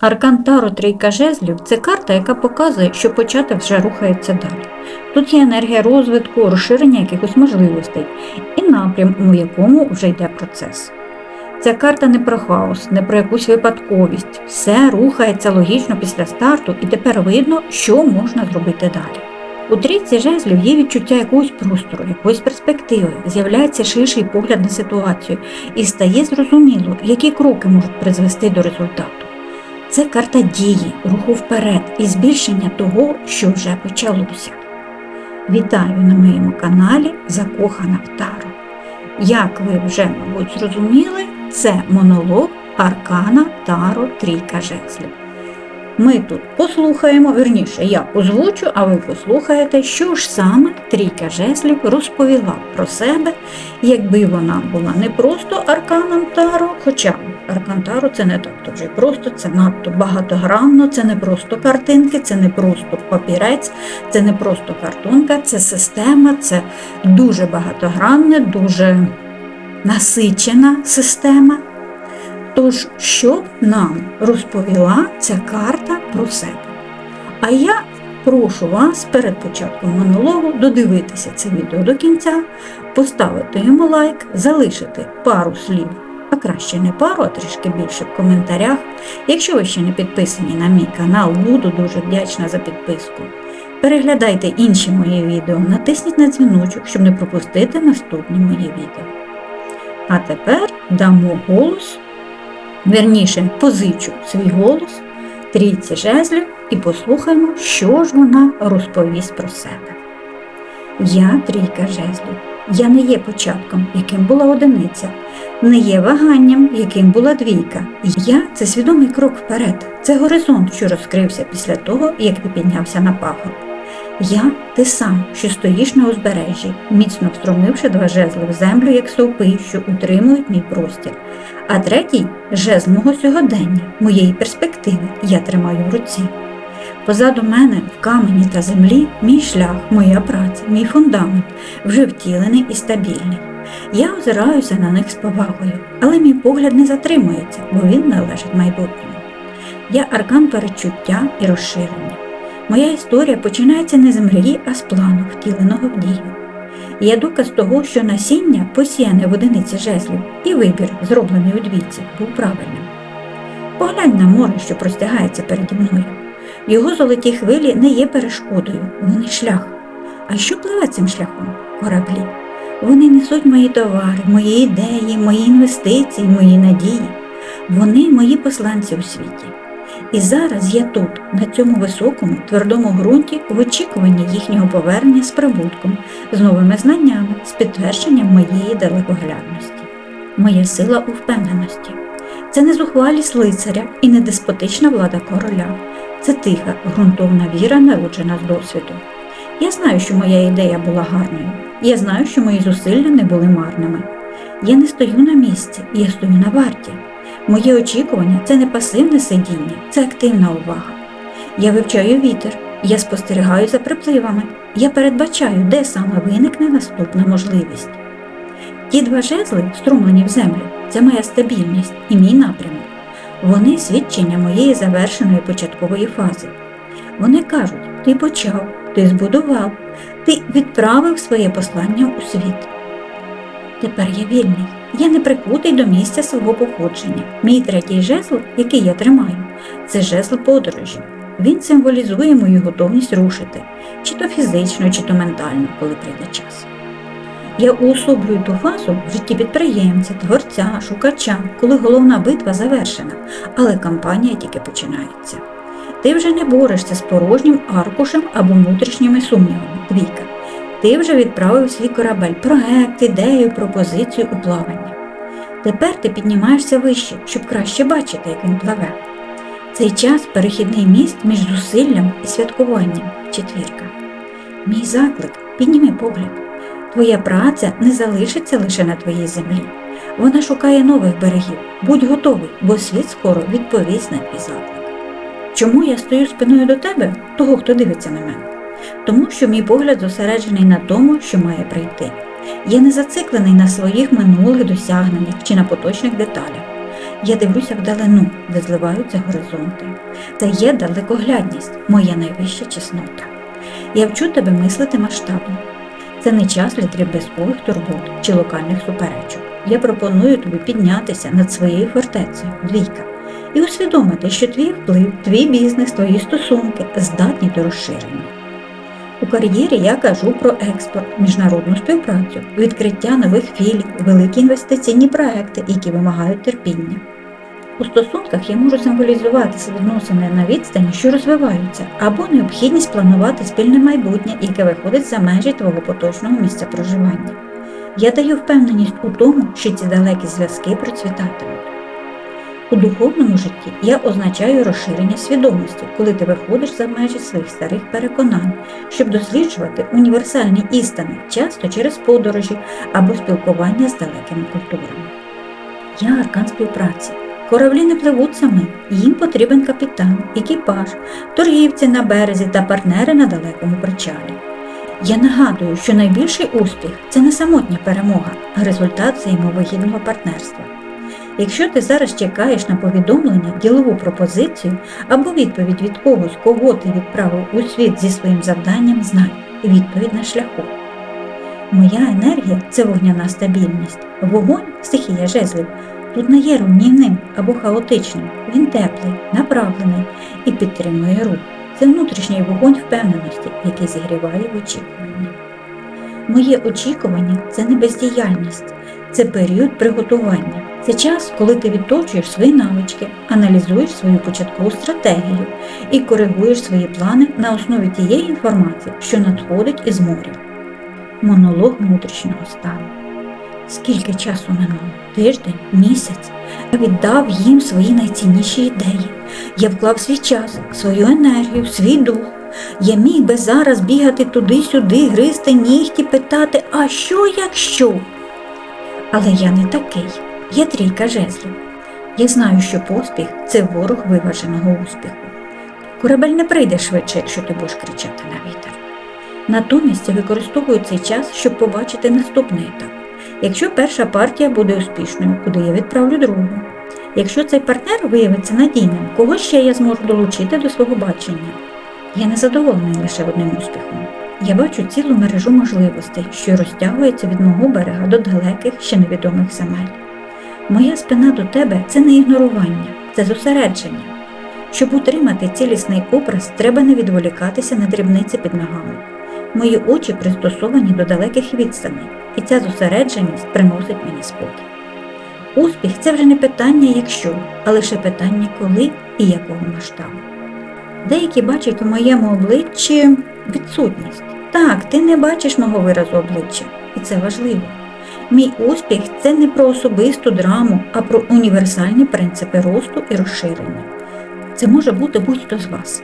Аркан Таро Трійка жезлів це карта, яка показує, що початок вже рухається далі. Тут є енергія розвитку, розширення якихось можливостей і напрям, у якому вже йде процес. Ця карта не про хаос, не про якусь випадковість. Все рухається логічно після старту, і тепер видно, що можна зробити далі. У трійці жезлів є відчуття якогось простору, якоїсь перспективи, з'являється ширший погляд на ситуацію і стає зрозуміло, які кроки можуть призвести до результату. Це карта дії, руху вперед і збільшення того, що вже почалося. Вітаю на моєму каналі Закохана в Таро. Як ви вже, мабуть, зрозуміли, це монолог Аркана Таро Трійка Жезлів. Ми тут послухаємо, верніше, я озвучу, а ви послухаєте, що ж саме Трійка Жезлів розповіла про себе, якби вона була не просто Арканом Таро, хоча Аркан Таро це не так вже просто, це надто багатогранно, це не просто картинки, це не просто папірець, це не просто картонка, це система, це дуже багатогранне, дуже насичена система. Тож, що нам розповіла ця карта про себе? А я прошу вас перед початком монологу додивитися це відео до кінця, поставити йому лайк, залишити пару слів, а краще не пару, а трішки більше в коментарях. Якщо ви ще не підписані на мій канал, буду дуже вдячна за підписку. Переглядайте інші мої відео, натисніть на дзвіночок, щоб не пропустити наступні мої відео. А тепер дамо голос Верніше, позичу свій голос трійці жезлів і послухаємо, що ж вона розповість про себе. Я трійка жезлів. Я не є початком, яким була одиниця, не є ваганням, яким була двійка. Я це свідомий крок вперед, це горизонт, що розкрився після того, як ти піднявся на пагорб. Я ти сам, що стоїш на узбережжі, міцно встромивши два жезли в землю, як стовпи, що утримують мій простір. А третій жезл мого сьогодення, моєї перспективи, я тримаю в руці. Позаду мене, в камені та землі, мій шлях, моя праця, мій фундамент вже втілений і стабільний. Я озираюся на них з повагою, але мій погляд не затримується, бо він належить майбутньому. Я аркан перечуття і розширення. Моя історія починається не з мрії, а з плану, втіленого в дію. Є доказ того, що насіння, посіяне в одиниці жезлів, і вибір, зроблений у двійці, був правильним. Поглянь на море, що простягається переді мною. Його золоті хвилі не є перешкодою, вони шлях. А що пливе цим шляхом? Кораблі. Вони несуть мої товари, мої ідеї, мої інвестиції, мої надії. Вони мої посланці у світі. І зараз я тут, на цьому високому, твердому ґрунті, в очікуванні їхнього повернення з прибутком, з новими знаннями, з підтвердженням моєї далекоглядності. Моя сила у впевненості. Це не зухвалість лицаря і не деспотична влада короля. Це тиха, ґрунтовна віра, народжена з досвіду. Я знаю, що моя ідея була гарною. Я знаю, що мої зусилля не були марними. Я не стою на місці, я стою на варті. Моє очікування це не пасивне сидіння, це активна увага. Я вивчаю вітер, я спостерігаю за припливами, я передбачаю, де саме виникне наступна можливість. Ті два жезли, струмлені в землю, це моя стабільність і мій напрямок. Вони свідчення моєї завершеної початкової фази. Вони кажуть, ти почав, ти збудував, ти відправив своє послання у світ. Тепер я вільний. Я не прикутий до місця свого походження. Мій третій жезл, який я тримаю, це жезл подорожі. Він символізує мою готовність рушити, чи то фізично, чи то ментально, коли прийде час. Я уособлюю ту фазу в житті підприємця, творця, шукача, коли головна битва завершена, але кампанія тільки починається. Ти вже не борешся з порожнім аркушем або внутрішніми сумнівами. Двійка. Ти вже відправив свій корабель, проект, ідею, пропозицію у плавання. Тепер ти піднімаєшся вище, щоб краще бачити, як він пливе. Цей час перехідний міст між зусиллям і святкуванням четвірка. Мій заклик, підніми погляд. Твоя праця не залишиться лише на твоїй землі. Вона шукає нових берегів. Будь готовий, бо світ скоро відповість на твій заклик. Чому я стою спиною до тебе, того, хто дивиться на мене? тому що мій погляд зосереджений на тому, що має прийти. Я не зациклений на своїх минулих досягненнях чи на поточних деталях. Я дивлюся вдалину, де зливаються горизонти. Це є далекоглядність, моя найвища чеснота. Я вчу тебе мислити масштабно. Це не час для дріб'язкових турбот чи локальних суперечок. Я пропоную тобі піднятися над своєю фортецею, двійка, і усвідомити, що твій вплив, твій бізнес, твої стосунки здатні до розширення. У кар'єрі я кажу про експорт, міжнародну співпрацю, відкриття нових філій, великі інвестиційні проекти, які вимагають терпіння. У стосунках я можу символізувати відносини на відстані, що розвиваються, або необхідність планувати спільне майбутнє, яке виходить за межі твого поточного місця проживання. Я даю впевненість у тому, що ці далекі зв'язки процвітатимуть. У духовному житті я означаю розширення свідомості, коли ти виходиш за межі своїх старих переконань, щоб досліджувати універсальні істини, часто через подорожі або спілкування з далекими культурами. Я аркан співпраці. Кораблі не пливуть самі, їм потрібен капітан, екіпаж, торгівці на березі та партнери на далекому причалі. Я нагадую, що найбільший успіх це не самотня перемога, а результат взаємовигідного партнерства. Якщо ти зараз чекаєш на повідомлення, ділову пропозицію або відповідь від когось, кого ти відправив у світ зі своїм завданням, знай відповідь на шляху. Моя енергія це вогняна стабільність. Вогонь стихія жезлів. Тут не є руйнівним або хаотичним. Він теплий, направлений і підтримує рух. Це внутрішній вогонь впевненості, який зігріває в очікуванні. Моє очікування це не бездіяльність, це період приготування. Це час, коли ти відточуєш свої навички, аналізуєш свою початкову стратегію і коригуєш свої плани на основі тієї інформації, що надходить із моря. Монолог внутрішнього стану. Скільки часу минуло? Тиждень, місяць. Я віддав їм свої найцінніші ідеї. Я вклав свій час, свою енергію, свій дух. Я міг би зараз бігати туди-сюди, гризти нігті, питати, а що якщо? Але я не такий. Я трійка жезлів. Я знаю, що поспіх це ворог виваженого успіху. Корабель не прийде швидше, якщо ти будеш кричати на вітер. Натомість я використовую цей час, щоб побачити наступний етап. Якщо перша партія буде успішною, куди я відправлю другу. Якщо цей партнер виявиться надійним, кого ще я зможу долучити до свого бачення? Я не задоволений лише одним успіхом. Я бачу цілу мережу можливостей, що розтягується від мого берега до далеких ще невідомих земель. Моя спина до тебе це не ігнорування, це зосередження. Щоб утримати цілісний образ, треба не відволікатися на дрібниці під ногами. Мої очі пристосовані до далеких відстаней, і ця зосередженість приносить мені спокій. Успіх це вже не питання якщо, а лише питання коли і якого масштабу. Деякі бачать у моєму обличчі відсутність. Так, ти не бачиш мого виразу обличчя, і це важливо. Мій успіх це не про особисту драму, а про універсальні принципи росту і розширення. Це може бути будь-хто з вас.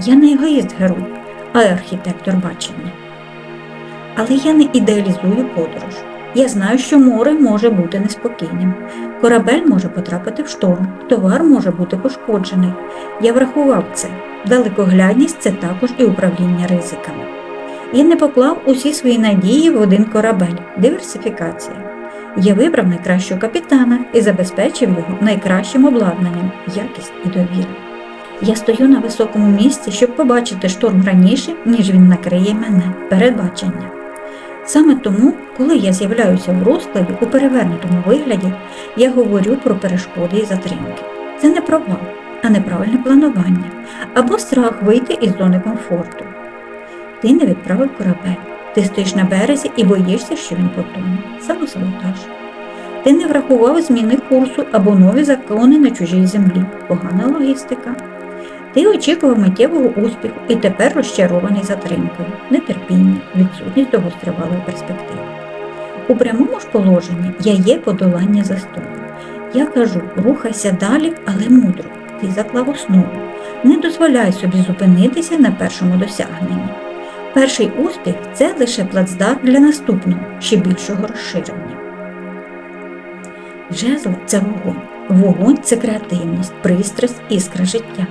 Я не егоїст герой, а архітектор бачення. Але я не ідеалізую подорож. Я знаю, що море може бути неспокійним. Корабель може потрапити в шторм, товар може бути пошкоджений. Я врахував це. Далекоглядність це також і управління ризиками. Я не поклав усі свої надії в один корабель диверсифікація. Я вибрав найкращого капітана і забезпечив його найкращим обладнанням, якість і довіра. Я стою на високому місці, щоб побачити шторм раніше, ніж він накриє мене передбачення. Саме тому, коли я з'являюся в розкладі у перевернутому вигляді, я говорю про перешкоди і затримки. Це не провал, а неправильне планування або страх вийти із зони комфорту. Ти не відправив корабель. Ти стоїш на березі і боїшся, що він потоне. Самосаботаж. Ти не врахував зміни курсу або нові закони на чужій землі, погана логістика. Ти очікував миттєвого успіху і тепер розчарований затримкою, нетерпіння, відсутність довгостривалої перспективи. У прямому ж положенні я є подолання застою. Я кажу, рухайся далі, але мудро. Ти заклав основу. Не дозволяй собі зупинитися на першому досягненні. Перший успіх це лише плацдарм для наступного, ще більшого розширення. Жезл це вогонь. Вогонь це креативність, пристрасть, іскра життя.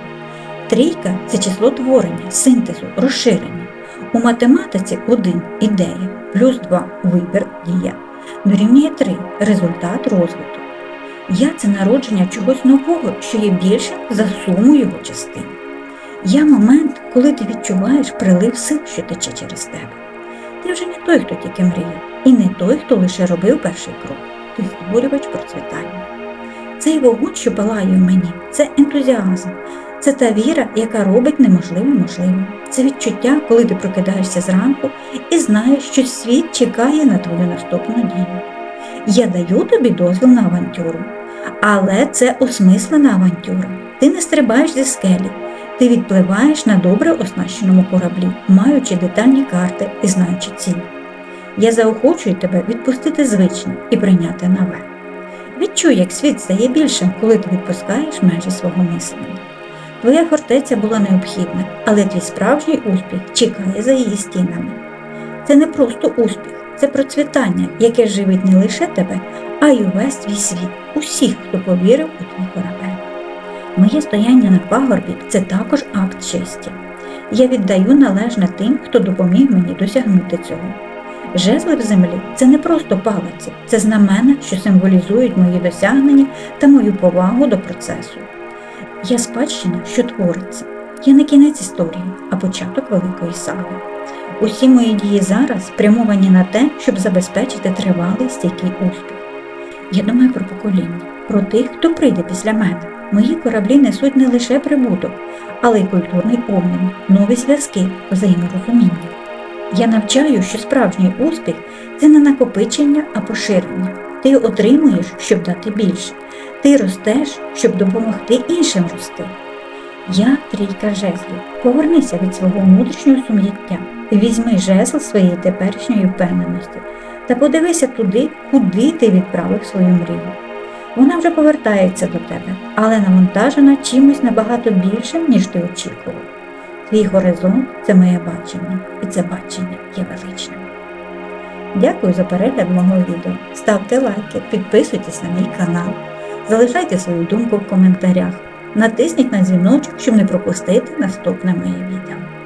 Трійка це число творення, синтезу, розширення. У математиці один ідея, плюс два вибір дія. Дорівнює три результат розвитку. Я це народження чогось нового, що є більше за суму його частин. Я момент, коли ти відчуваєш прилив сил, що тече через тебе. Ти вже не той, хто тільки мріяв, і не той, хто лише робив перший крок. Ти створювач процвітання. Цей вогонь, що палає в мені, це ентузіазм, це та віра, яка робить неможливе можливим. Це відчуття, коли ти прокидаєшся зранку і знаєш, що світ чекає на твою наступну дію. Я даю тобі дозвіл на авантюру, але це осмислена авантюра. Ти не стрибаєш зі скелі, ти відпливаєш на добре оснащеному кораблі, маючи детальні карти і знаючи ціль. Я заохочую тебе відпустити звичне і прийняти нове. Відчуй, як світ стає більшим, коли ти відпускаєш межі свого мислення. Твоя фортеця була необхідна, але твій справжній успіх чекає за її стінами. Це не просто успіх, це процвітання, яке живить не лише тебе, а й увесь твій світ, усіх, хто повірив у твій корабель. Моє стояння на пагорбі це також акт честі. Я віддаю належне тим, хто допоміг мені досягнути цього. Жезли в землі це не просто палиці, це знамена, що символізують мої досягнення та мою повагу до процесу. Я спадщина, що твориться. Я не кінець історії, а початок великої саги. Усі мої дії зараз спрямовані на те, щоб забезпечити тривалий стійкий успіх. Я думаю про покоління, про тих, хто прийде після мене. Мої кораблі несуть не лише прибуток, але й культурний обмін, нові зв'язки, взаєморозуміння. Я навчаю, що справжній успіх це не накопичення, а поширення. Ти отримуєш, щоб дати більше. Ти ростеш, щоб допомогти іншим рости. Я трійка жезлів. Повернися від свого внутрішнього сум'яття. Візьми жезл своєї теперішньої впевненості та подивися туди, куди ти відправив свою мрію. Вона вже повертається до тебе, але навантажена чимось набагато більшим, ніж ти очікував. Твій горизонт це моє бачення, і це бачення є величним. Дякую за перегляд мого відео. Ставте лайки, підписуйтесь на мій канал, залишайте свою думку в коментарях, натисніть на дзвіночок, щоб не пропустити наступне моє відео.